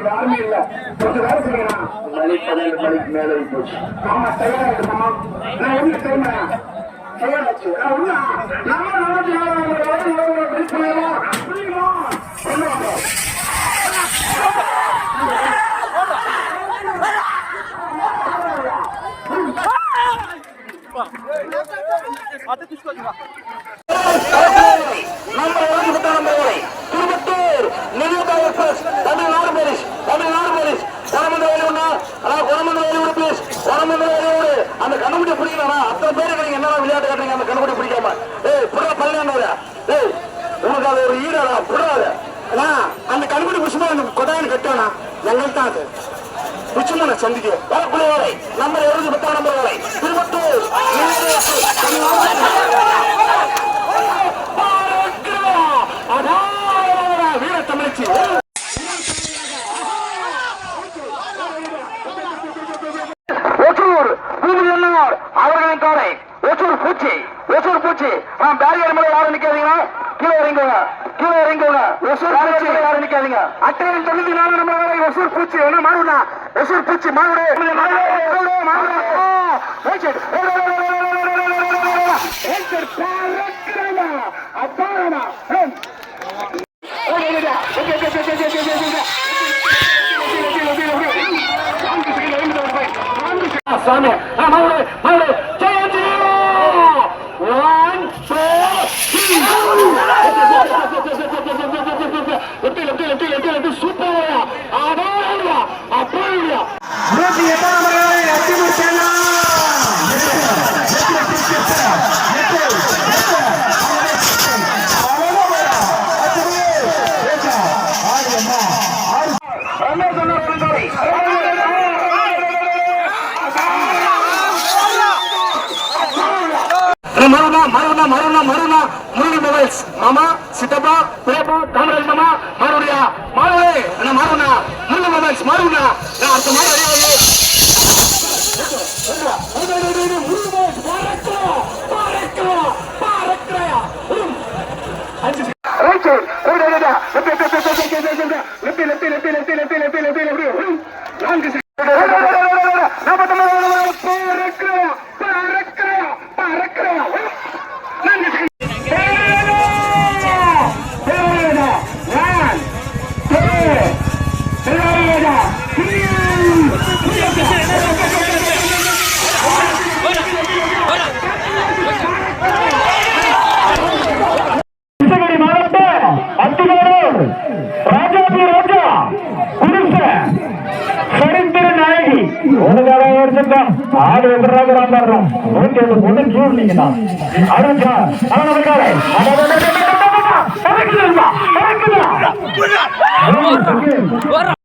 உங்களுக்கு ஆளுமை இல்ல கொஞ்சம் வேலை செய்யணும் மணி பதினேழு மணிக்கு மேல போச்சு ஆமா தயாரா இருக்கணும் நான் ஒண்ணு டைம் தயாராச்சு நான் ஒண்ணு நம்ம நாளைக்கு நாளாக புரியுமா Até tu escolhe lá. அந்த கண்ணுக்குட்டி பிடிக்கணும் அத்தனை பேருக்கு நீங்க என்ன விளையாட்டு காட்டுறீங்க அந்த கண்ணுக்குட்டி பிடிக்காம. ஏய் புடா பல்லாண்டவர ஏய் உனக்கு அது ஒரு ஈடாடா புடாத அந்த கண்ணுக்குட்டி புஷ்மா அந்த கொடாயன் கட்டோனா எங்களுக்கு தான் அது புச்சுமான சந்திக்கு? வரக்கூடிய வரை. நம்பர் இருபது பத்தாம் நம்பர் வரை. திருப்பத்தூர். அவர்களின் காரை ஒசூர் பூச்சி ஒசூர் பூச்சி நான் பேரியர் மேல யாரும் நிக்காதீங்க கீழே இறங்குங்க கீழே இறங்குங்க ஒசூர் பூச்சி யாரும் நிக்காதீங்க அட்டையில் தொண்ணூத்தி நாலு நம்பர் வரை ஒசூர் பூச்சி என்ன மாறுனா ஒசூர் பூச்சி மாறுடு மாறுடு Summit. I'm hold it, hold it. One, four, three. Let's go, let's go, let's go, let's go, let's go, மருணா மருணா மருணா மருணா மூணு மொபைல்ஸ் மாமா சித்தப்பா பெரியப்பா காமராஜ் மாமா மறுபடியா மாறுவே. என்ன மருணா மூணு மொபைல்ஸ் மருணா நான் அடுத்த மாதிரி உனக்காக எடுத்துட்டோம் ஆடு எதிராக வந்தாடுறோம் நூற்றி ஐம்பது பொண்ணு ஜூன் நீங்க அருணா அருணா